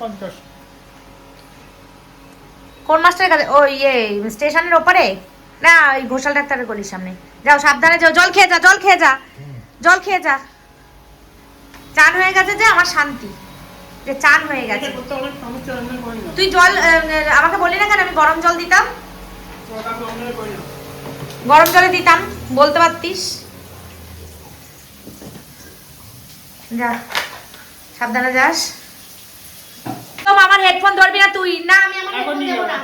পঞ্চাশ। কোন মাস্টারের কাছে? ও ইয়ে স্টেশনের ওপারে? না ওই ঘোষাল ডাক্তারের গলির সামনে। যাও সাবধানে যাও। জল খেয়ে যা জল খেয়ে যা। জল খেয়ে যা। চান হয়ে গেছে যে আমার শান্তি। যে চান হয়ে গেছে। তুই জল আমাকে বললি না কেন? আমি গরম জল দিতাম। গরম জলে দিতাম। বলতে পারতিস। যা সাবধানে যাস। তো আমার হেডফোন ধরবি না তুই। না আমি আমার এখন হেডফোন নিয়ে না।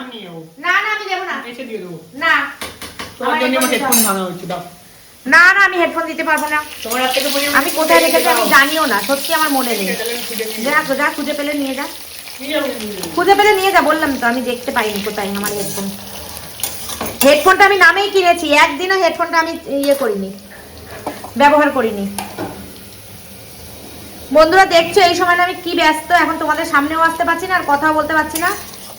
না না আমি দেবো না। এসে দিয়ে দেবো। না। তোমার জন্য আমার হেডফোন। আনা হয়েছে দাও। না না আমি হেডফোন দিতে পারব না। আমি কোথায় রেখেছি আমি জানিও না সত্যি আমার মনে নেই। যা যা খুঁজে পেলে নিয়ে যা। খুঁজে পেলে নিয়ে যা বললাম তো আমি দেখতে পাইনি কোথায় আমার হেডফোন হেডফোনটা আমি নামেই কিনেছি একদিনও হেডফোনটা আমি ইয়ে করিনি ব্যবহার করিনি। বন্ধুরা, দেখছ এই সময় আমি কি ব্যস্ত? এখন তোমাদের সামনেও আসতে পারছি না, আর কথাও বলতে পারছি না।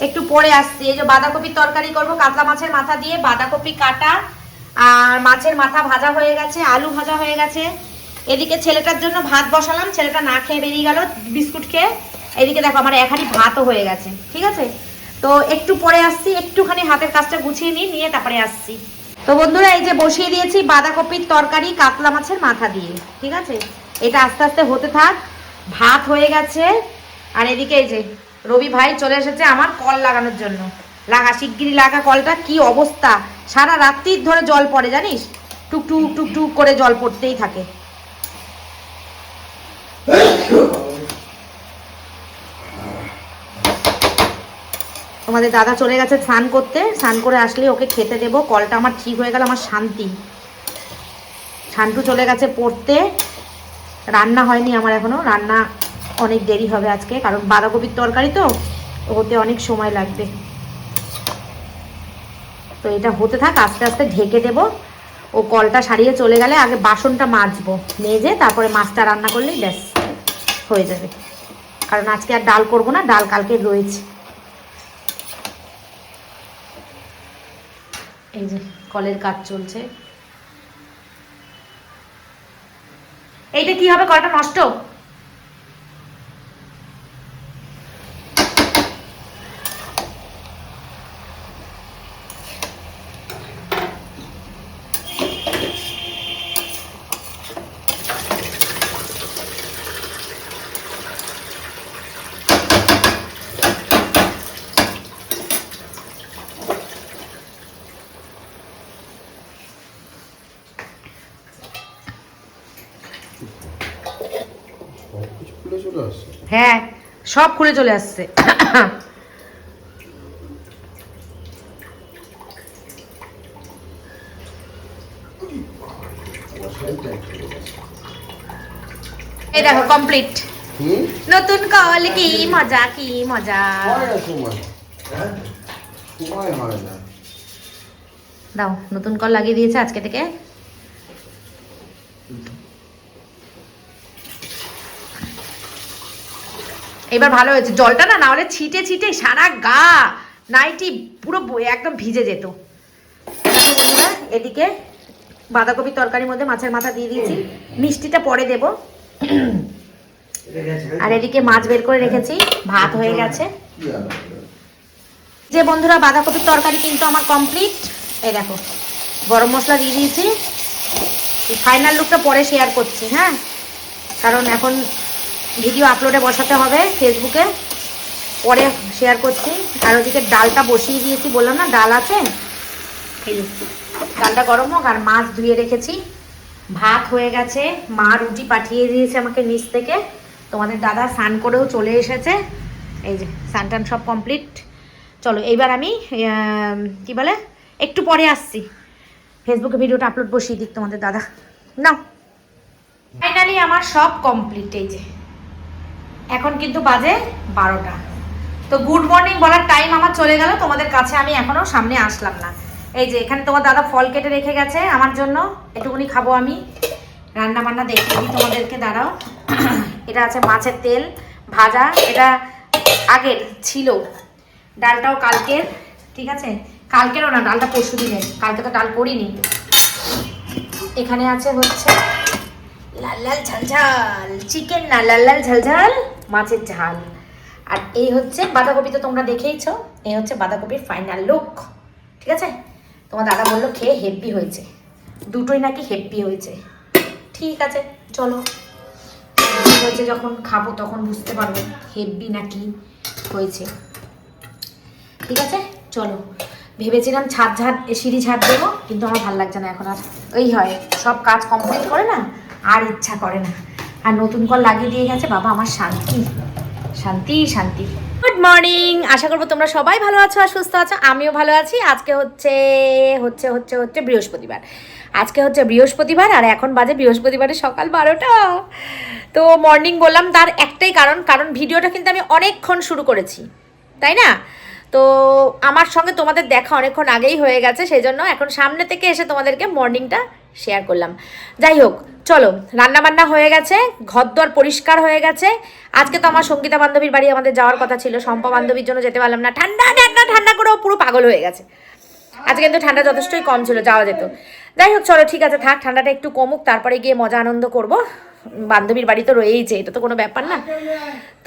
একটু পরে আসছি। এই যে বাঁধাকপির তরকারি করব, কাতলা মাছের মাথা দিয়ে বাঁধাকপি কাটা, আর মাছের মাথা ভাজা হয়ে গেছে, আলু ভাজা হয়ে গেছে। এদিকে ছেলেটার জন্য ভাত বসালাম, ছেলেটা না খেয়ে বেরিয়ে গেল বিস্কুট খেয়ে। এদিকে দেখো আমার এখানি ভাতও হয়ে গেছে, ঠিক আছে? তো একটু পরে আসছি, একটুখানি হাতের কাজটা গুছিয়ে নিই, নিয়ে তারপরে আসছি। তো বন্ধুরা, এই যে বসিয়ে দিয়েছি বাঁধাকপির তরকারি, কাতলা মাছের মাথা দিয়ে, ঠিক আছে? এটা আস্তে আস্তে হতে থাক। ভাত হয়ে গেছে। আর এদিকে এই যে, রবি ভাই চলে এসেছে আমার কল লাগানোর জন্য। লাগা শিগগিরি লাগা কলটা, কি অবস্থা? সারা রাত্রির ধরে জল পড়ে, জানিস? টুক টুক টুক টুক করে জল পড়তেই থাকে। তোমাদের দাদা চলে গেছে স্নান করতে। স্নান করে আসলে ওকে খেতে দেবো। কলটা আমার ঠিক হয়ে গেল, আমার শান্তি। শান্টু চলে গেছে পড়তে। রান্না হয়নি আমার এখনও। রান্না অনেক দেরি হবে আজকে, কারণ বাঁধাকপির তরকারি তো হতে অনেক সময় লাগবে। তো এটা হতে থাক, আস্তে আস্তে ঢেকে দেবো। ও কলটা সারিয়ে চলে গেলে আগে বাসনটা মাজবো, মেজে তারপরে মাছটা রান্না করলেই ব্যাস, হয়ে যাবে। কারণ আজকে আর ডাল করব না, ডাল কালকে রয়েছে। এই যে, কলের কাজ চলছে। এইটা কি হবে? কটা নষ্ট সবকিছু খুলে চলে আসছে হ্যাঁ সব খুলে চলে আসছে। এই দেখো কমপ্লিট নতুন কল কি মজা কি মজা? হয় দাও নতুন কল লাগিয়ে দিয়েছে আজকে থেকে। এবার ভালো হয়েছে। জলটা না না হলে ছিটে ছিটে সারা গা, নাইটি পুরো একদম ভিজে যেত। এদিকে বাঁধাকপি তরকারির মধ্যে মাছের মাথা দিয়ে দিয়েছি। মিষ্টিটা পরে দেব। আর এদিকে মাছ বের করে রেখেছি। ভাত হয়ে গেছে। যে বন্ধুরা, বাঁধাকপির তরকারি কিন্তু আমার কমপ্লিট। এই দেখো, গরম মশলা দিয়ে দিয়েছি। ফাইনাল লুকটা পরে শেয়ার করছি হ্যাঁ? কারণ এখন ভিডিও আপলোডে বসাতে হবে ফেসবুকে। পরে শেয়ার করছি। আর ওদিকে ডালটা বসিয়ে দিয়েছি, বললাম না, ডাল আছে? ডালটা গরম হোক আর মাছ ধুয়ে রেখেছি। ভাত হয়ে গেছে, মা রুটি পাঠিয়ে দিয়েছে আমাকে নিচ থেকে। তোমাদের দাদা স্নান করেও চলে এসেছে। এই যে, স্নান টান সব কমপ্লিট চলো, এইবার আমি কি বলে, একটু পরে আসছি। ফেসবুকে ভিডিওটা আপলোড বসিয়ে দিক তোমাদের দাদা। নাও। ফাইনালি আমার সব কমপ্লিট এই যে। এখন কিন্তু বাজে বারোটা। তো গুড মর্নিং বলার টাইম আমার চলে গেল, তোমাদের কাছে আমি এখনও সামনে আসলাম না। এই যে, এখানে তোমার দাদা ফল কেটে রেখে গেছে, আমার জন্য এটুকুনি খাব আমি। রান্না বান্না দেখিয়ে দিই তোমাদেরকে, দাঁড়াও। এটা আছে মাছের তেল ভাজা, এটা আগের ছিল। ডালটাও কালকের, ঠিক আছে? কালকেরও না, ডালটা পরশু দিনের, কালকে তো ডাল করিনি। এখানে আছে হচ্ছে লাল লাল ঝাল ঝাল, চিকেন না, লাল লাল ঝাল ঝাল। মাছের ঝাল। আর এই হচ্ছে বাঁধাকপি তো তোমরা দেখেইছো। এই হচ্ছে বাঁধাকপির ফাইনাল লুক ঠিক আছে? তোমার দাদা বলল খেয়ে হেভি হয়েছে। দুটোই নাকি হেভি হয়েছে। ঠিক আছে, চলো। হয়েছে যখন খাব তখন বুঝতে পারব হেভি নাকি হয়েছে। ঠিক আছে? চলো। ভেবেছিলাম ছাদ ঝাড় সিঁড়ি ঝাড় দেবো, কিন্তু আমার ভালো লাগছে না এখন আর। ওই হয়, সব কাজ কমপ্লিট করে না, আর ইচ্ছা করে না। আর নতুন কল লাগিয়ে দিয়ে গেছে, বাবা আমার শান্তি। শান্তি শান্তি। গুড মর্নিং আশা করব তোমরা সবাই ভালো আছো আর সুস্থ আছো, আমিও ভালো আছি। আজকে হচ্ছে হচ্ছে হচ্ছে হচ্ছে বৃহস্পতিবার। আজকে হচ্ছে বৃহস্পতিবার আর এখন বাজে বৃহস্পতিবারের সকাল বারোটা। তো মর্নিং বললাম তার একটাই কারণ কারণ ভিডিওটা কিন্তু আমি অনেকক্ষণ শুরু করেছি, তাই না? তো আমার সঙ্গে তোমাদের দেখা অনেকক্ষণ আগেই হয়ে গেছে, সেই জন্য এখন সামনে থেকে এসে তোমাদেরকে মর্নিংটা শেয়ার করলাম। যাই হোক চলো রান্না বান্না হয়ে গেছে, ঘরদোর পরিষ্কার হয়ে গেছে। আজকে তো আমার সঙ্গীতা বান্ধবীর বাড়ি আমাদের যাওয়ার কথা ছিল, শম্পা বান্ধবীর জন্য যেতে পারলাম না। ঠান্ডা ঠান্ডা ঠান্ডা করেও পুরো পাগল হয়ে গেছে। আজকে কিন্তু ঠান্ডা যথেষ্টই কম ছিল, যাওয়া যেত। যাই হোক, চলো, ঠিক আছে, থাক, ঠান্ডাটা একটু কমুক, তারপরে গিয়ে মজা আনন্দ করব। বান্ধবীর বাড়ি তো রয়েইছে, এটা তো কোনো ব্যাপার না।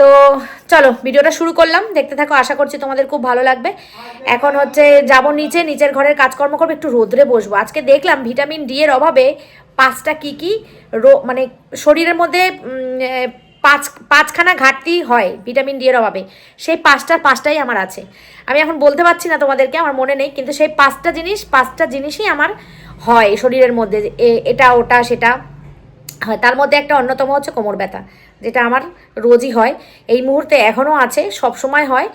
তো চলো, ভিডিওটা শুরু করলাম, দেখতে থাকো, আশা করছি তোমাদের খুব ভালো লাগবে। এখন হচ্ছে, যাব নিচে, নিচের ঘরের কাজকর্ম করব, একটু রোদ্রে বসবো। আজকে দেখলাম ভিটামিন ডি এর অভাবে পাঁচটা কি কি রো মানে শরীরের মধ্যে পাঁচ, পাঁচখানা ঘাটতি হয় ভিটামিন ডি এর অভাবে। সেই পাঁচটার পাঁচটাই আমার আছে। আমি এখন বলতে পারছি না তোমাদেরকে, আমার মনে নেই, কিন্তু সেই পাঁচটা জিনিস, পাঁচটা জিনিসই আমার হয় শরীরের মধ্যে এটা, ওটা, সেটা। হয়, তার মধ্যে একটা অন্যতম হচ্ছে কোমর ব্যথা, যেটা আমার রোজই হয়। এই মুহূর্তে এখনও আছে সব সময় হয়।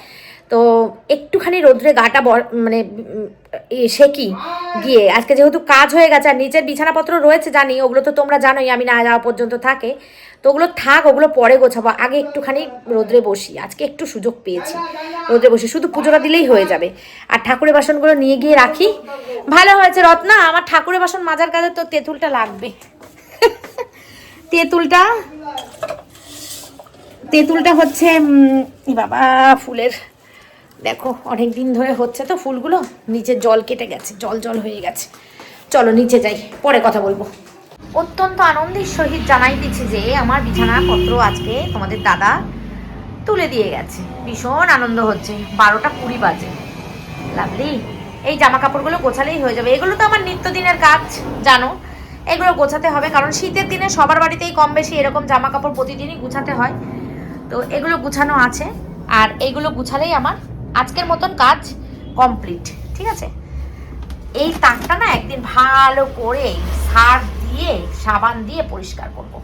তো একটুখানি রোদ্রে গাটা মানে সেকি গিয়ে। আজকে যেহেতু কাজ হয়ে গেছে, আর নিচের বিছানাপত্র রয়েছে জানি, ওগুলো তো তোমরা জানোই, আমি না যাওয়া পর্যন্ত থাকে। তো ওগুলো থাক, ওগুলো পরে গোছাবো। আগে একটুখানি রোদ্রে বসি। আজকে একটু সুযোগ পেয়েছি। রোদ্রে বসি শুধু পুজোটা দিলেই হয়ে যাবে। আর ঠাকুরের বাসনগুলো নিয়ে গিয়ে রাখি। ভালো হয়েছে, রত্না, আমার ঠাকুরের বাসন মাজার কাজে তো তেঁতুলটা লাগবে। তেঁতুলটা তেঁতুলটা হচ্ছে বাবা, ফুলের দেখো অনেক দিন ধরে হচ্ছে তো ফুলগুলো, নিচে জল কেটে গেছে, জল জল হয়ে গেছে। চলো, নিচে যাই, পরে কথা বলব। অত্যন্ত আনন্দের সহিত জানাই দিচ্ছি যে, আমার বিছানাপত্র আজকে তোমাদের দাদা তুলে দিয়ে গেছে। ভীষণ আনন্দ হচ্ছে, বারোটা কুড়ি বাজে। লাভলি, এই জামা কাপড়গুলো গোছালেই হয়ে যাবে। এগুলো তো আমার নিত্যদিনের কাজ, জানো। এগুলো গোছাতে হবে, কারণ শীতের দিনে সবার বাড়িতেই কম বেশি এরকম জামা কাপড় প্রতিদিনই গুছাতে হয়। তো এগুলো গুছানো আছে, আর এগুলো গুছালেই আমার আজকের মতন কাজ কমপ্লিট ঠিক আছে? এই তাকটা না একদিন ভালো করে সার দিয়ে, সাবান দিয়ে পরিষ্কার করব।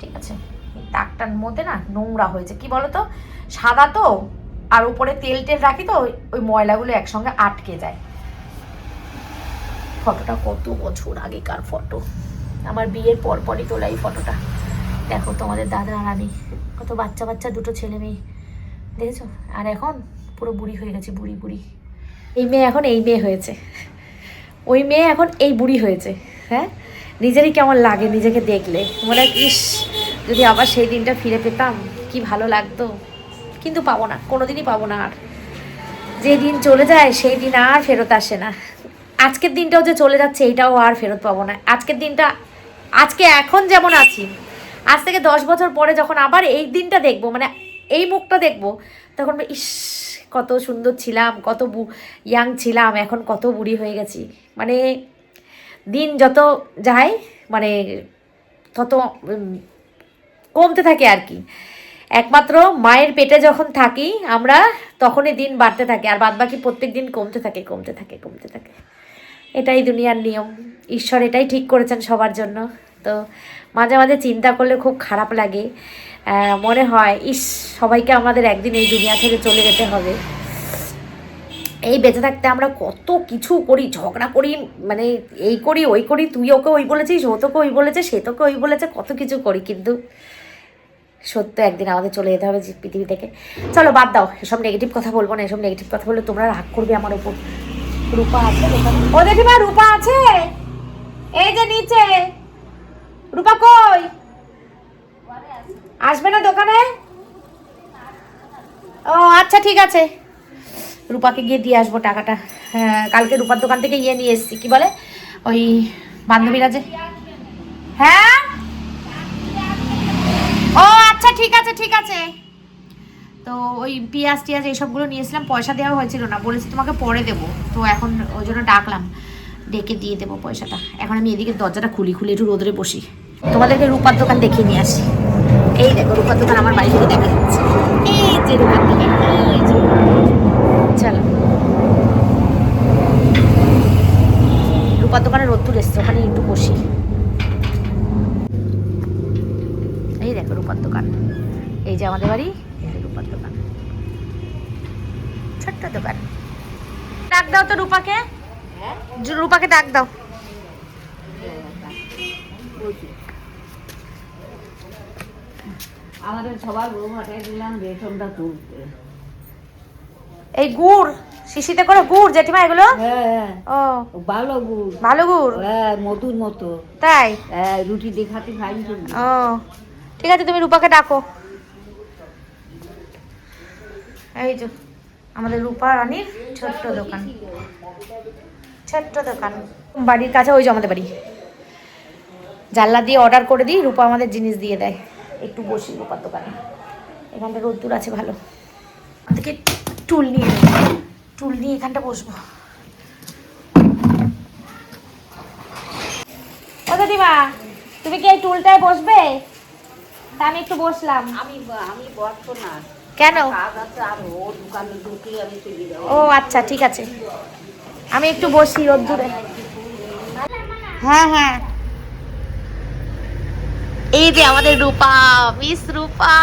ঠিক আছে? এই তাকটার মধ্যে না নোংরা হয়েছে। কি বলতো? সাদা তো, আর উপরে তেল টেল রাখি তো, ওই- ময়লাগুলো একসঙ্গে আটকে যায়। ফটোটা কত বছর আগেকার ফটো। আমার বিয়ের পর পরই তোলা এই ফটোটা। দেখো তোমাদের দাদা আর আমি, কত বাচ্চা বাচ্চা দুটো ছেলে মেয়ে। দেখেছ? আর এখন পুরো বুড়ি হয়ে গেছে, বুড়ি বুড়ি। এই মেয়ে এখন এই মেয়ে হয়েছে। ওই মেয়ে এখন এই বুড়ি হয়েছে হ্যাঁ? নিজেরই কেমন লাগে নিজেকে দেখলে। মনে হয়, ইস, যদি আবার সেই দিনটা ফিরে পেতাম, কি ভালো লাগতো। কিন্তু পাবো না, কোনোদিনই পাবো না আর। যে দিন চলে যায়, সেই দিন আর ফেরত আসে না। আজকের দিনটাও যে চলে যাচ্ছে, এইটাও আর ফেরত পাবো না। আজকের দিনটা, আজকে এখন যেমন আছি, আজ থেকে দশ বছর পরে যখন আবার এই দিনটা দেখব মানে এই মুখটা দেখব, তখন ইস কত সুন্দর ছিলাম, কত ইয়াং ছিলাম, এখন কত বুড়ি হয়ে গেছি। মানে দিন যত যায় মানে তত কমতে থাকে আর কি। একমাত্র মায়ের পেটে যখন থাকি আমরা, তখনই দিন বাড়তে থাকে, আর বাদ বাকি প্রত্যেক দিন কমতে থাকে কমতে থাকে কমতে থাকে। এটাই দুনিয়ার নিয়ম। ঈশ্বর এটাই ঠিক করেছেন সবার জন্য। তো মাঝে মাঝে চিন্তা করলে খুব খারাপ লাগে। মনে হয়, ইস, সবাইকে আমাদের একদিন এই দুনিয়া থেকে চলে যেতে হবে। এই বেঁচে থাকতে আমরা কত কিছু করি, ঝগড়া করি মানে এই করি, ওই করি, তুই ওকে ওই বলেছিস, ও তোকে ওই বলেছে, সে তোকে ওই বলেছে, কত কিছু করি কিন্তু। সত্য, একদিন আমাদের চলে যেতে হবে পৃথিবী থেকে। চলো, বাদ দাও, এসব নেগেটিভ কথা বলব না, এসব নেগেটিভ কথা বললে তোমরা রাগ করবে আমার ওপর রূপা আছে? ও দেখিমা রূপা আছে? এই যে নিচে। রূপা কই? আসবে না দোকানে? ও আচ্ছা ঠিক আছে। রূপাকে গিয়ে দিয়ে আসব টাকাটা। হ্যাঁ কালকে রূপার দোকান থেকে ইয়ে নিয়ে এসেছি। কি বলে? ওই বান্ধবীরা যে হ্যাঁ? ও আচ্ছা ঠিক আছে ঠিক আছে। তো ওই পেঁয়াজ টিয়াজ এইসবগুলো নিয়েছিলাম পয়সা দেওয়া হয়েছিল না। বলেছি তোমাকে পরে দেবো। তো এখন ওই জন্য ডাকলাম। ডেকে দিয়ে দেবো পয়সাটা। এখন আমি এদিকে দরজাটা খুলি, খুলে একটু রোদরে বসি। তোমাদেরকে রূপার দোকান দেখিয়ে নিয়ে আসি। এই দেখো, রূপার দোকান আমার বাড়ি থেকে দেখা যাচ্ছে। এই যে রূপার দোকান চলো। রূপার দোকানে রোদ্দুর এসছে ওখানে একটু বসি। এই দেখো রূপার দোকান। এই যে আমাদের বাড়ি, এই রূপার দোকান। ছোট্ট দোকান। ডাক দাও তো রূপাকে। রূপাকে ডাক দাও। আমাদের সবার বউ হাটাই দিলাম রেশনটা তুলতে। এই গুড় শিশিতে করে গুড় জেঠিমা এগুলো? হ্যাঁ ও। ভালো গুড়। ভালো গুড়? হ্যাঁ মধুর মতো। তাই? হ্যাঁ রুটি দেখাতে খাই ও। ঠিক আছে তুমি রূপাকে ডাকো। এই যে আমাদের রূপা রানীর ছোট্ট দোকান। ছোট্ট দোকান। বাড়ির কাছে ওই যে আমাদের বাড়ি জানলা দিয়ে অর্ডার করে দিই রূপা আমাদের জিনিস দিয়ে দেয়। একটু বসি রূপার দোকানে। এখানটা রোদ্দুর আছে ভালো। থেকে টুল নিয়ে টুল নিয়ে এখানটা বসবো। ও তুমি কি এই টুলটায় বসবে? তা আমি একটু বসলাম। আমি আমি বসবো না। কেন? ও আচ্ছা ঠিক আছে। আমি একটু বসি রোদ্দুরে হ্যাঁ হ্যাঁ। এই যে আমাদের রূপা, মিস রূপা।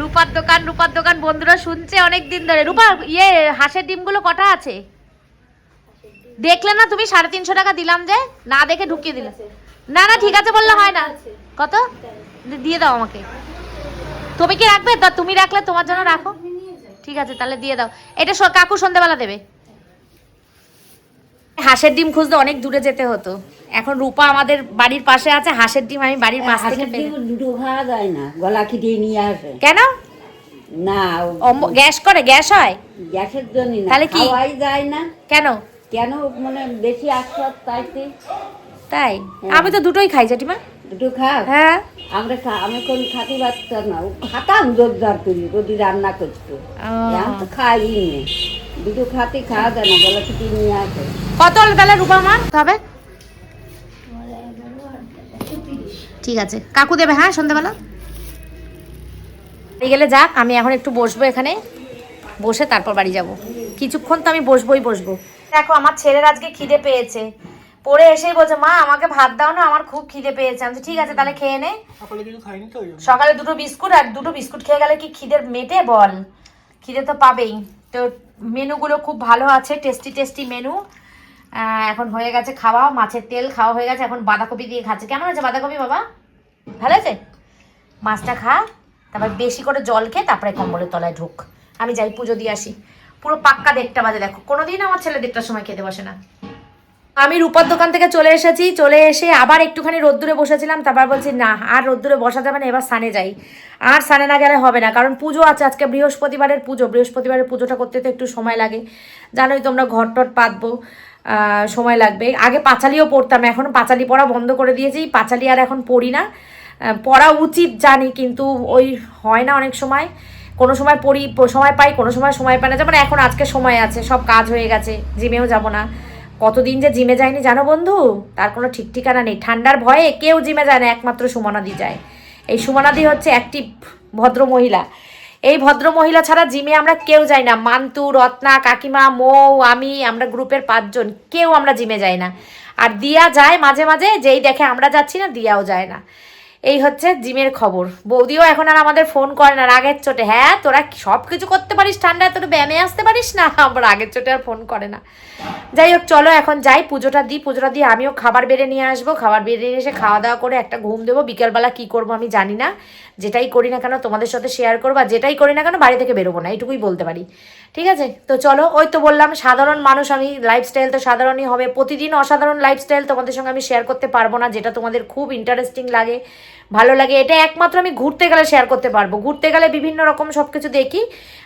রূপার দোকান রূপার দোকান, বন্ধুরা শুনছে অনেক দিন ধরে। রূপা ইয়ে হাঁসের ডিমগুলো কটা আছে? দেখলে না তুমি সাড়ে তিনশো টাকা দিলাম যে, না দেখে ঢুকিয়ে দিলে। না না, ঠিক আছে বললে হয় না। কত? দিয়ে দাও আমাকে। তুমি কি রাখবে? তুমি রাখলে তোমার জন্য রাখো। ঠিক আছে, তাহলে দিয়ে দাও। এটা কাকু সন্ধ্যেবেলা দেবে। হাঁসের ডিম খুঁজতে অনেক দূরে যেতে হতো। এখন রূপা আমাদের বাড়ির পাশে আছে হাঁসের ডিম আমি বাড়ির পাশ থেকে পেয়ে খাওয়া যায় না গলা খিটিয়ে নিয়ে আসে। কেন? না গ্যাস করে গ্যাস হয়? গ্যাসের জন্য না তাহলে কি? খাওয়াই যায় না। কেন? কেন? মানে বেশি আশ্বাস তাইতে তাই? হ্যাঁ। আমি তো দুটোই খাই জেঠিমা। দুটো খাও? হ্যাঁ। আমরা খা- আমি কোন খাতে পারতাম না খাতাম জোরদার করি যদি রান্না করতো। ও। দুটো খাতে খাওয়া যায় না গলা খিটিয়ে নিয়ে আসে। কত হলো তাহলে রূপা আমার হবে ঠিক আছে। কাকু দেবে হ্যাঁ সন্ধ্যাবেলা? বাড়ি গেলে যাক আমি এখন একটু বসবো এখানে। বসে তারপর বাড়ি যাব। কিছুক্ষণ তো আমি বসবোই বসবো। দেখো আমার ছেলের আজকে খিদে পেয়েছে। পড়ে এসেই বলছে মা আমাকে ভাত দাও না আমার খুব খিদে পেয়েছে। আমি ঠিক আছে তাহলে খেয়ে নে। সকালে দুটো বিস্কুট আর দুটো বিস্কুট খেয়ে গেলে কি খিদের মেটে বল? খিদে তো পাবেই। তো মেনুগুলো খুব ভালো আছে টেস্টি টেস্টি মেনু এখন হয়ে গেছে খাওয়া, মাছের তেল খাওয়া হয়ে গেছে, এখন বাঁধাকপি দিয়ে খাচ্ছে। কেমন আছে বাঁধাকপি বাবা? ভালো আছে মাছটা খা, তারপর বেশি করে জল খেয়ে তারপরে কম্বলের তলায় ঢুক। আমি যাই পুজো দিয়ে আসি। পুরো পাক্কা দেড়টা বাজে, দেখো। কোনোদিন আমার ছেলে দেড়টার সময় খেতে বসে না। আমি রূপার দোকান থেকে চলে এসেছি, চলে এসে আবার একটুখানি রোদ্দুরে বসেছিলাম, তারপর বলছি, না, আর রোদ্দুরে বসা যাবে না, এবার সানে যাই। আর সানে না গেলে হবে না, কারণ পুজো আছে, আজকে বৃহস্পতিবারের পুজো, বৃহস্পতিবারের পুজোটা করতে তো একটু সময় লাগে। জানোই তোমরা ঘর টট পাতবো সময় লাগবে। আগে পাঁচালিও পড়তাম, এখন পাঁচালি পড়া বন্ধ করে দিয়েছি, পাঁচালি আর এখন পড়ি না। পড়া উচিত জানি, কিন্তু ওই হয় না অনেক সময়। কোনো সময় পড়ি, সময় পাই, কোনো সময় সময় পাই না, যেমন এখন আজকে সময় আছে, সব কাজ হয়ে গেছে, জিমেও যাব না। কতদিন যে জিমে যায়নি জানো বন্ধু? তার কোনো ঠিক ঠিকানা নেই। ঠান্ডার ভয়ে কেউ জিমে যায় না, একমাত্র সুমনাদি যায়। এই সুমনাদি হচ্ছে একটি ভদ্র মহিলা। এই ভদ্র মহিলা ছাড়া জিমে আমরা কেউ যাই না। মান্তু, রত্না, কাকিমা, মৌ, আমি, আমরা গ্রুপের পাঁচজন। কেউ আমরা জিমে যাই না। আর দিয়া যায় মাঝে মাঝে, যেই দেখে আমরা যাচ্ছি না, দিয়াও যায় না। এই হচ্ছে জিমের খবর। বৌদিও এখন আর আমাদের ফোন করে না রাগের চোটে। হ্যাঁ তোরা সব কিছু করতে পারিস ঠান্ডায় তোরা ব্যায়ামে আসতে পারিস না? আমার রাগের চোটে আর ফোন করে না। যাই হোক, চলো এখন যাই, পুজোটা দিই, পুজোটা দিয়ে আমিও খাবার বেড়ে নিয়ে আসব। খাবার বেড়ে নিয়ে এসে খাওয়া দাওয়া করে একটা ঘুম দেবো। বিকেলবেলা কি করব আমি জানি না। যেটাই করি না কেন তোমাদের সাথে শেয়ার করব, আর যেটাই করি না কেন বাড়ি থেকে বেরোবো না, এইটুকুই বলতে পারি। ঠিক আছে? তো চলো, ওই তো বললাম, সাধারণ মানুষ, আমি লাইফস্টাইল তো সাধারণই হবে। প্রতিদিন অসাধারণ লাইফস্টাইল তোমাদের সঙ্গে আমি শেয়ার করতে পারব না, যেটা তোমাদের খুব ইন্টারেস্টিং লাগে, ভালো লাগে। এটা একমাত্র আমি ঘুরতে গেলে শেয়ার করতে পারব। ঘুরতে গেলে বিভিন্ন রকম সব কিছু দেখি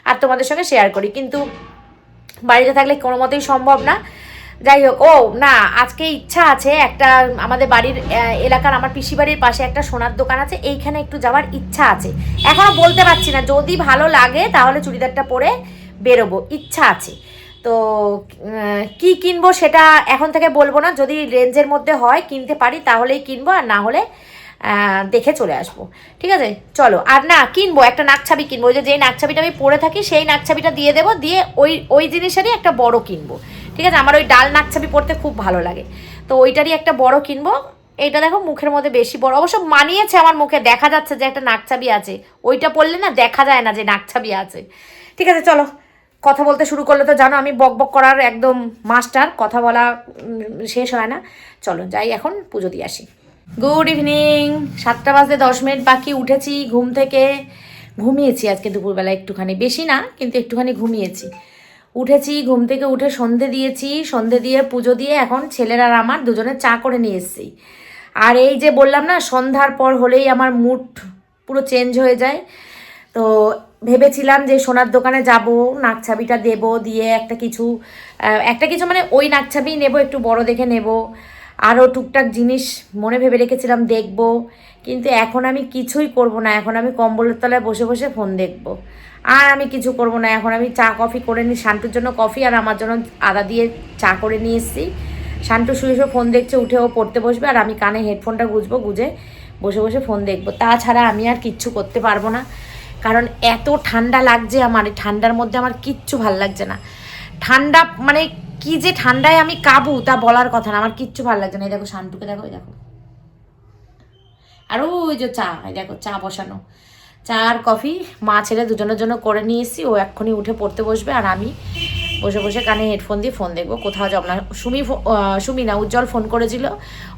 আর তোমাদের সঙ্গে শেয়ার করি। কিন্তু বাড়িতে থাকলে কোনো মতেই সম্ভব না। যাই হোক, ও না, আজকে ইচ্ছা আছে একটা, আমাদের বাড়ির এলাকার আমার পিসি বাড়ির পাশে একটা সোনার দোকান আছে, এইখানে একটু যাওয়ার ইচ্ছা আছে। এখনও বলতে পারছি না, যদি ভালো লাগে তাহলে চুড়িদারটা পরে বেরোবো, ইচ্ছা আছে। তো কি কিনবো সেটা এখন থেকে বলব না, যদি রেঞ্জের মধ্যে হয় কিনতে পারি তাহলেই কিনবো, আর না হলে দেখে চলে আসব। ঠিক আছে? চলো, আর না, কিনবো, একটা নাকছাবি কিনবো, ওই যে যেই নাকছাবিটা আমি পরে থাকি সেই নাকছাবিটা দিয়ে দেবো, দিয়ে ওই ওই জিনিসেরই একটা বড় কিনবো। ঠিক আছে? আমার ওই ডাল নাকছাবি পরতে খুব ভালো লাগে। তো ওইটারই একটা বড় কিনবো। এইটা দেখো মুখের মধ্যে বেশি বড়। অবশ্য মানিয়েছে আমার মুখে, দেখা যাচ্ছে যে একটা নাকছাবি আছে। ওইটা পরলে না দেখা যায় না যে নাকছাবি আছে। ঠিক আছে? চলো কথা বলতে শুরু করলে তো জানো, আমি বক বক করার একদম মাস্টার, কথা বলা শেষ হয় না। চলো, যাই এখন, পুজো দিয়ে আসি। গুড ইভিনিং, সাতটা বাজতে দশ মিনিট বাকি, উঠেছি ঘুম থেকে। ঘুমিয়েছি আজকে দুপুরবেলা একটুখানি, বেশি না, কিন্তু একটুখানি ঘুমিয়েছি। উঠেছি, ঘুম থেকে উঠে সন্ধে দিয়েছি, সন্ধে দিয়ে পুজো দিয়ে এখন ছেলের আর আমার দুজনে চা করে নিয়ে এসেছি। আর এই যে বললাম না, সন্ধ্যার পর হলেই আমার মুড পুরো চেঞ্জ হয়ে যায়। তো ভেবেছিলাম যে সোনার দোকানে যাব, নাকছাবিটা দেব, দিয়ে একটা কিছু একটা কিছু মানে ওই নাকছাবি নেব, একটু বড় দেখে নেব। আরও টুকটাক জিনিস মনে ভেবে রেখেছিলাম দেখব। কিন্তু এখন আমি কিছুই করব না, এখন আমি কম্বলের তলায় বসে বসে ফোন দেখব। আর আমি কিছু করব না, এখন আমি চা, কফি করে নিই। শান্তুর জন্য কফি আর আমার জন্য আদা দিয়ে চা করে নিয়ে এসেছি। শান্তু শুয়ে শুয়ে ফোন দেখছে, উঠে ও পড়তে বসবে আর আমি কানে হেডফোনটা গুজবো, গুজে বসে বসে ফোন দেখব। তাছাড়া আমি আর কিচ্ছু করতে পারব না। কারণ এত ঠান্ডা লাগছে আমার, এই ঠান্ডার মধ্যে আমার কিচ্ছু ভালো লাগছে না। ঠান্ডা মানে কি যে ঠান্ডায় আমি কাবু তা বলার কথা না, আমার কিচ্ছু ভালো লাগছে না। এই দেখো শান্তুকে দেখো দেখো। আর ওই যে চা, এই দেখো চা বসানো। চা আর কফি মা ছেলে দুজনের জন্য করে নিয়ে এসেছি, ও এক্ষুনি উঠে পড়তে বসবে আর আমি বসে বসে কানে হেডফোন দিয়ে ফোন দেখব। কোথাও যাব না। সুমি সুমি না, উজ্জ্বল ফোন করেছিল।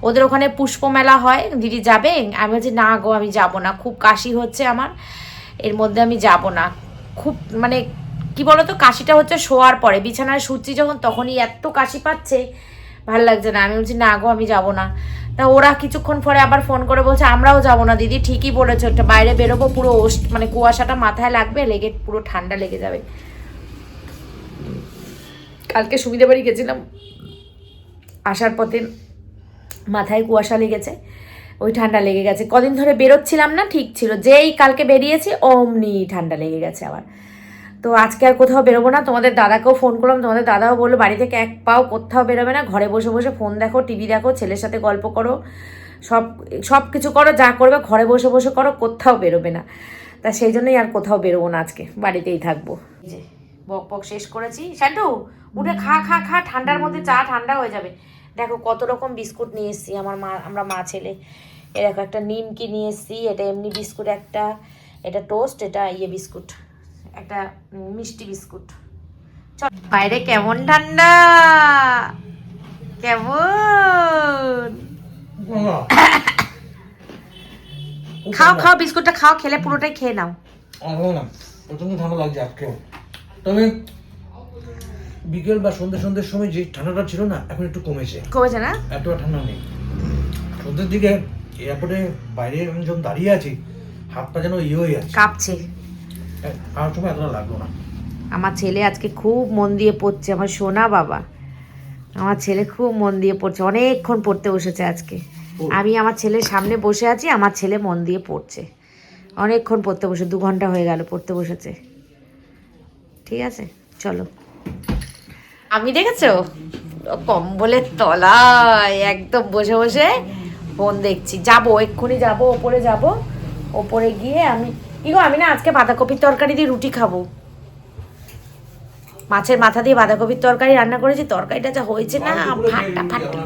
ওদের ওখানে পুষ্প মেলা হয়, দিদি যাবে আমি বলছি, না গো, আমি যাব না। খুব কাশি হচ্ছে আমার। এর মধ্যে আমি যাব না। খুব মানে কি বলতো, কাশিটা হচ্ছে শোয়ার পরে। বিছানায় শুচ্ছি যখন, তখনই এত কাশি পাচ্ছে, ভালো লাগছে না। আমি বলছি, না গো, আমি যাব না। তা ওরা কিছুক্ষণ পরে আবার ফোন করে বলছে, আমরাও যাব না, দিদি। ঠিকই বলেছ, একটা বাইরে বেরোবো, পুরো ওষ্ট মানে কুয়াশাটা মাথায় লাগবে, লেগে, পুরো ঠান্ডা লেগে যাবে। কালকে সুবিধা বাড়ি গেছিলাম। আসার পথে মাথায় কুয়াশা লেগেছে। ওই ঠান্ডা লেগে গেছে। কদিন ধরে বেরোচ্ছিলাম না, ঠিক ছিল। যেই কালকে বেরিয়েছি, অমনি ঠান্ডা লেগে গেছে আবার। তো আজকে আর কোথাও বেরোবো না। তোমাদের দাদাকেও ফোন করলাম। তোমাদের দাদাও বলল, বাড়ি থেকে এক পাও কোথাও বেরোবে না। ঘরে বসে বসে ফোন দেখো, টিভি দেখো, ছেলের সাথে গল্প করো। সব সব কিছু করো, যা করবে, ঘরে বসে বসে করো, কোথাও বেরোবে না। তা সেই জন্যই আর কোথাও বেরোবো না আজকে। বাড়িতেই থাকব। যে, বক বক শেষ করেছি। শান্টু উঠে খা খা খা। ঠান্ডার মধ্যে চা ঠান্ডা হয়ে যাবে। দেখো কত রকম বিস্কুট নিয়ে এসেছি আমার মা আমরা মা ছেলে। এরকম একটা নিমকি নিয়ে এসেছি এটা এমনি বিস্কুট একটা এটা টোস্ট এটা ইয়ে বিস্কুট একটা মিষ্টি বিস্কুট। চল। বাইরে কেমন ঠান্ডা? কেমন? খাও খাও বিস্কুটটা খাও খেলে পুরোটাই খেয়ে নাও। আমার না প্রচণ্ড ঠান্ডা লাগছে আজকে তবে বিকেল বা সন্ধ্যে সন্ধ্যের সময় যে ঠান্ডাটা ছিল না এখন একটু কমেছে। কমেছে না? এত ঠান্ডা নেই। সন্ধ্যের দিকে এয়ারপোর্টে বাইরে আমি যখন দাঁড়িয়ে আছি হাত পা যেন ইয়ে হয়ে যাচ্ছে। কাঁপছে। আর সময় এতটা লাগল না। আমার ছেলে আজকে খুব মন দিয়ে পড়ছে আমার সোনা বাবা। আমার ছেলে খুব মন দিয়ে পড়ছে অনেকক্ষণ পড়তে বসেছে আজকে। আমি আমার ছেলের সামনে বসে আছি আমার ছেলে মন দিয়ে পড়ছে। অনেকক্ষণ পড়তে বসে দু ঘণ্টা হয়ে গেল পড়তে বসেছে। ঠিক আছে চলো। আমি দেখেছ? কম্বলের তলায় একদম বসে বসে ফোন দেখছি। যাব এক্ষুনি যাব ওপরে যাব। ওপরে গিয়ে আমি কি গো আমি না আজকে বাঁধাকপির তরকারি দিয়ে রুটি খাব। মাছের মাথা দিয়ে বাঁধাকপির তরকারি রান্না করেছি তরকারিটা যা হয়েছে না ফাটা ফাটা।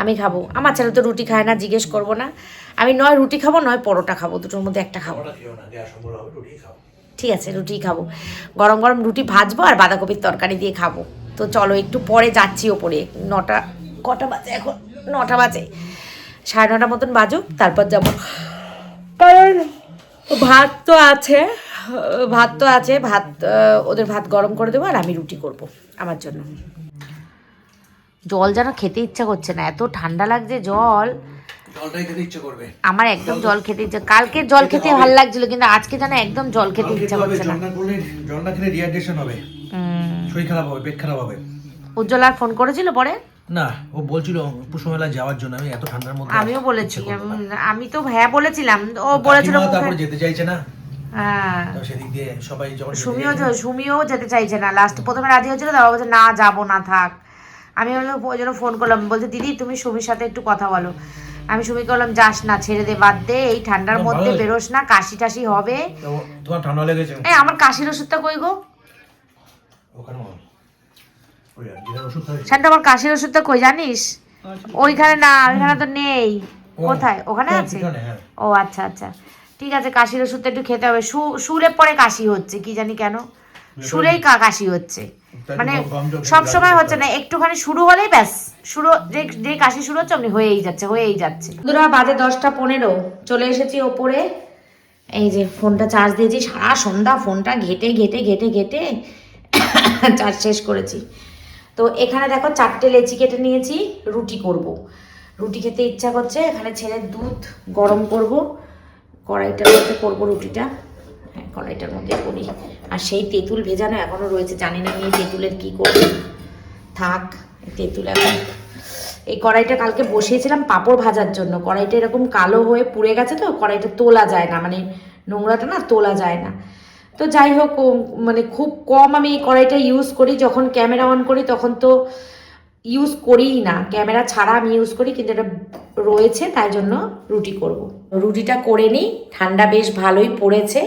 আমি খাব। আমার ছেলে তো রুটি খায় না জিজ্ঞেস করব না। আমি নয় রুটি খাব নয় পরোটা খাব দুটোর মধ্যে একটা খাব। ঠিক আছে রুটি খাব। গরম গরম রুটি ভাজবো আর বাঁধাকপির তরকারি দিয়ে খাব। তো চলো একটু পরে যাচ্ছি ওপরে। নটা কটা বাজে এখন? নটা বাজে। সাড়ে নটা মতন বাজুক তারপর যাব। কারণ ভাত তো আছে ভাত তো আছে ভাত ওদের ভাত গরম করে দেবো আর আমি রুটি করব আমার জন্য। জল যেন খেতে ইচ্ছা করছে না এত ঠান্ডা লাগছে জল। জলটাই খেতে ইচ্ছে করবে। আমার একদম জল খেতে ইচ্ছা কালকে জল খেতে ভালো লাগছিল কিন্তু আজকে যেন একদম জল খেতে ইচ্ছা করছে না। জল না করলে জল না খেলে রিহাইড্রেশন হবে। শরীর খারাপ হবে পেট খারাপ হবে। উজ্জ্বলার ফোন করেছিল পরে? না ও বলছিল পুষ্পমেলা যাওয়ার জন্য আমি এত ঠান্ডার মধ্যে আমিও বলেছি। আমি- তো হ্যাঁ বলেছিলাম ও বলেছিল তারপরে যেতে চাইছে না। হ্যাঁ। সুমিও সুমিও যেতে চাইছে না। লাস্ট প্রথমে রাজি হয়েছিল তারপর বলছে না যাব না থাক। আমি ওই জন্য ফোন করলাম। বলছে দিদি তুমি সুমির সাথে একটু কথা বলো। আমি সুমিকে বললাম যাস না ছেড়ে দে বাদ দে এই ঠান্ডার মধ্যে বেরোস না কাশি টাশি হবে। তো তোমার ঠান্ডা লেগেছে। এই আমার কাশির ওষুধটা কই গো? ওখানে শান্ত আমার কাশির ওষুধটা কই জানিস? ওইখানে না ওইখানে তো নেই। কোথায়? ওখানে হ্যাঁ, আছে হ্যাঁ। ও আচ্ছা আচ্ছা। ঠিক আছে কাশির ওষুধটা একটু খেতে হবে। শু- শুলে পরে কাশি হচ্ছে কি জানি কেন। শুলেই কাশি হচ্ছে। মানে সব সময় হচ্ছে না একটুখানি শুরু হলেই ব্যাস। শুরু যে যে কাশি শুরু হচ্ছে অমনি হয়েই যাচ্ছে হয়েই যাচ্ছে। বন্ধুরা বাজে দশটা পনেরো চলে এসেছি ওপরে। এই যে ফোনটা চার্জ দিয়েছি সারা সন্ধ্যা ফোনটা ঘেটে ঘেটে ঘেটে ঘেটে চার্জ শেষ করেছি। তো এখানে দেখো চারটে লেচি কেটে নিয়েছি রুটি করব। রুটি খেতে ইচ্ছা করছে এখানে ছেলের দুধ গরম করব কড়াইটার মধ্যে করব রুটিটা। কড়াইটার মধ্যে করি। আর সেই তেঁতুল ভেজানো এখনও রয়েছে, জানি না আমি তেঁতুলের কী করব। থাক তেঁতুল এখন এই কড়াইটা কালকে বসিয়েছিলাম পাঁপড় ভাজার জন্য। কড়াইটা এরকম কালো হয়ে পুড়ে গেছে তো, কড়াইটা তোলা যায় না মানে নোংরাটা না তোলা যায় না। তো যাই হোক মানে খুব কম আমি এই কড়াইটা ইউজ করি, যখন ক্যামেরা অন করি তখন তো ইউজ করিই না। ক্যামেরা ছাড়া আমি ইউজ করি, কিন্তু এটা রয়েছে, তাই জন্য রুটি করব। রুটিটা করে নিই, ঠান্ডা বেশ ভালোই পড়েছে।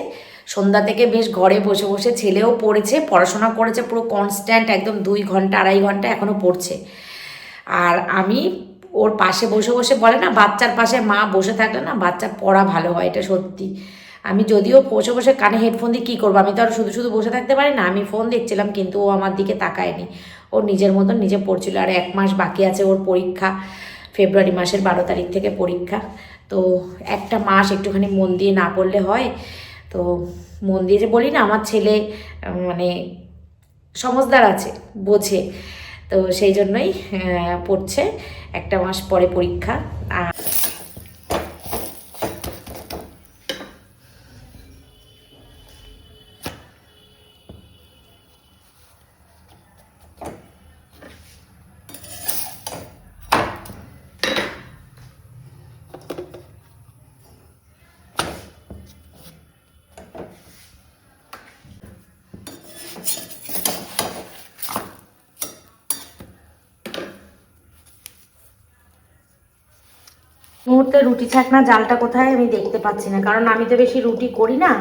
সন্ধ্যা থেকে বেশ ঘরে বসে বসে ছেলেও পড়েছে পড়াশোনা করেছে, পুরো কনস্ট্যান্ট একদম দুই ঘণ্টা, আড়াই ঘণ্টা এখনও পড়ছে। আর আমি ওর পাশে বসে বসে বলে না, বাচ্চার পাশে মা বসে থাকলে না বাচ্চা পড়া ভালো হয়, এটা সত্যি। আমি যদিও বসে বসে কানে হেডফোন দিয়ে কী করব? আমি তো আর শুধু শুধু বসে থাকতে পারি না, আমি ফোন দেখছিলাম কিন্তু ও আমার দিকে তাকায়নি। ওর নিজের মতন নিজে পড়ছিল, আর এক মাস বাকি আছে ওর পরীক্ষা, ফেব্রুয়ারি মাসের বারো তারিখ থেকে পরীক্ষা। তো একটা মাস একটুখানি মন দিয়ে না পড়লে হয় তো মন দিয়ে যে বলি না, আমার ছেলে মানে সমজদার আছে, বোঝে। তো সেই জন্যই পড়ছে, একটা মাস পরে পরীক্ষা। আর মুহূর্তে রুটি ছাকনা জালটা কোথায় আমি দেখতে পাচ্ছি না। কারণ আমি তো বেশি রুটি করি না,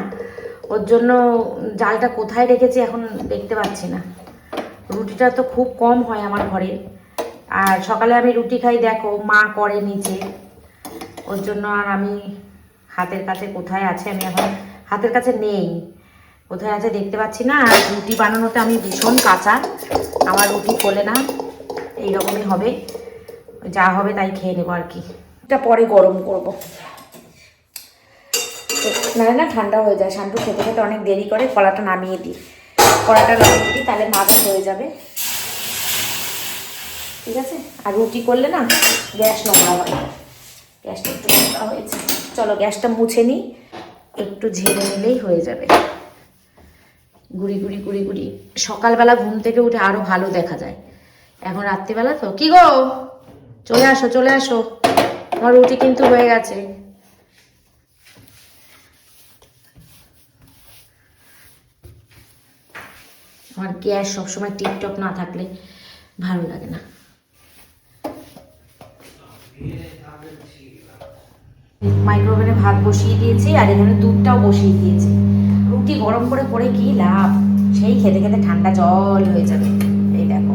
ওর জন্য জালটা কোথায় রেখেছি এখন দেখতে পাচ্ছি না। রুটিটা তো খুব কম হয় আমার ঘরে। আর সকালে আমি রুটি খাই, দেখো, মা করে নিচে। ওর জন্য আর আমি হাতের কাছে কোথায় আছে, আমি এখন হাতের কাছে নেই। কোথায় আছে দেখতে পাচ্ছি না। আর রুটি বানানোতে আমি ভীষণ কাঁচা। আমার রুটি ফোলে না। এইরকমই হবে। যা হবে তাই খেয়ে নেব আর কি। এটা পরে গরম করব। না না ঠান্ডা হয়ে যায়। শান্টু খেতে খেতে অনেক দেরি করে, কলাটা নামিয়ে দিই। কলাটা নামিয়ে দিই, তাহলে মাথা হয়ে যাবে। ঠিক আছে? আর রুটি করলে না গ্যাস নোংরা হয়। গ্যাসটা একটু হয়েছে। চলো গ্যাসটা মুছে নিই। একটু ঝেড়ে নিলেই হয়ে যাবে। গুড়ি গুড়ি গুড়ি গুড়ি। সকালবেলা ঘুম থেকে উঠে আরও ভালো দেখা যায়। এখন রাত্রিবেলা তো। কি গো? চলে আসো চলে আসো। আমার রুটি কিন্তু হয়ে গেছে। আমার গ্যাস সবসময় টিকটক না থাকলে ভালো লাগে না। মাইক্রোওভেনে ভাত বসিয়ে দিয়েছি আর এখানে দুধটাও বসিয়ে দিয়েছি। রুটি গরম করে করে কি লাভ? সেই খেতে খেতে ঠান্ডা জল হয়ে যাবে। এই দেখো।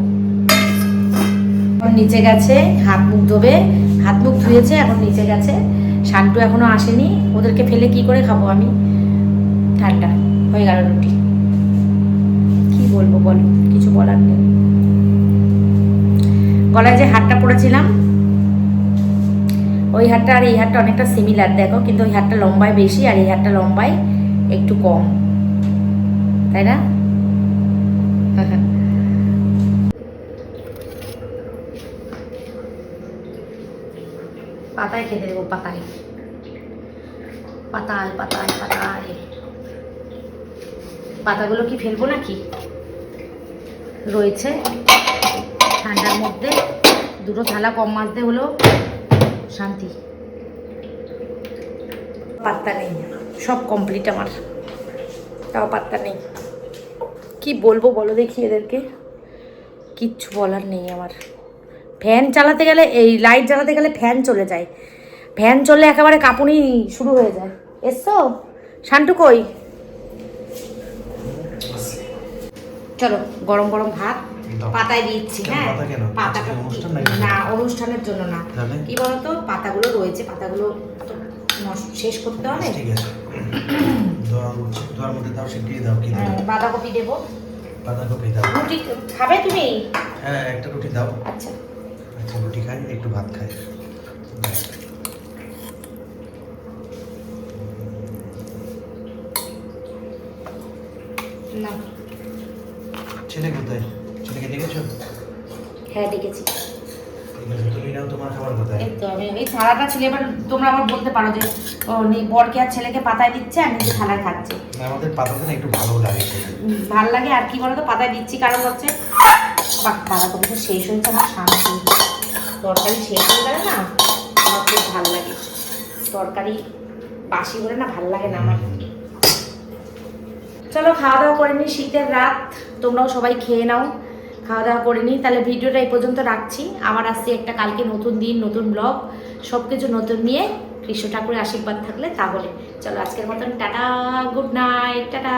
নিচে গেছে, হাত মুখ ধোবে। হাত মুখ ধুয়েছে, এখন নিচে গেছে। শান্টু এখনও আসেনি। ওদেরকে ফেলে কি করে খাব আমি? ঠান্ডা, হয়ে গেল রুটি। কি বলব বলো, কিছু বলার নেই। গলায় যে হাতটা পরেছিলাম ওই হাতটা আর এই হাতটা অনেকটা সিমিলার দেখো, কিন্তু ওই হাতটা লম্বায় বেশি আর এই হাতটা লম্বায় একটু কম। তাই না? পাতায় খেতে দেবো, পাতায়। পাতায় পাতায় পাতায়। পাতাগুলো কি ফেলব নাকি? রয়েছে। ঠান্ডার মধ্যে দুটো থালা কম মাজতে হলো শান্তি। পাত্তা নেই, সব কমপ্লিট আমার। তাও পাত্তা নেই। কি বলব বলো দেখি এদেরকে। কিচ্ছু বলার নেই আমার। ফ্যান চালাতে গেলে এই লাইট জ্বালাতে গেলে ফ্যান চলে যায়। ফ্যান চললে একেবারে কাঁপুনি শুরু হয়ে যায়। এসছো? শান্টু কই? চলো গরম গরম ভাত পাতায় দিচ্ছি হ্যাঁ? পাতাটা? না অনুষ্ঠানের জন্য না? কি বলতো? পাতাগুলো রয়েছে পাতাগুলো শেষ করতে হবে। ঠিক আছে। মধ্যে দাও দাও কি হ্যাঁ, বাঁধাকপি দেবো। বাঁধাকপি দাও। রুটি খাবে তুমি? হ্যাঁ একটা রুটি দাও। আচ্ছা। রুটি খাই একটু ভাত খাই। না। ছেলে কোথায়? ছেলেকে দেখেছ? হ্যাঁ ডেকেছি ঠিক আছে তুমি নাও তোমার খাবার কোথায়? এই তো আমি এই থালাটা ছিল এবার তোমরা আবার বলতে পারো যে ও বরকে আর ছেলেকে পাতায় দিচ্ছে আর নিজে থালায় খাচ্ছে। আমাদের পাতাতে না একটু ভালো লাগে খেতে। ভালো লাগে আর কি বলতো পাতায় দিচ্ছি কারণ হচ্ছে বাহ তো শেষ হয়েছে আমার শান্তি তরকারি শেষ হয়ে গেলে না, আমার খুব ভালো লাগে। তরকারি বাসি করে না ভালো লাগে না আমার। চলো, খাওয়া দাওয়া করে নিই শীতের রাত। তোমরাও সবাই খেয়ে নাও। খাওয়া দাওয়া করে নিই তাহলে ভিডিওটা এই পর্যন্ত রাখছি। আবার আসছি একটা কালকে নতুন দিন, নতুন ব্লগ সব কিছু নতুন নিয়ে কৃষ্ণ ঠাকুরের আশীর্বাদ থাকলে তাহলে। চলো, আজকের মতন টাটা গুড নাইট টাটা।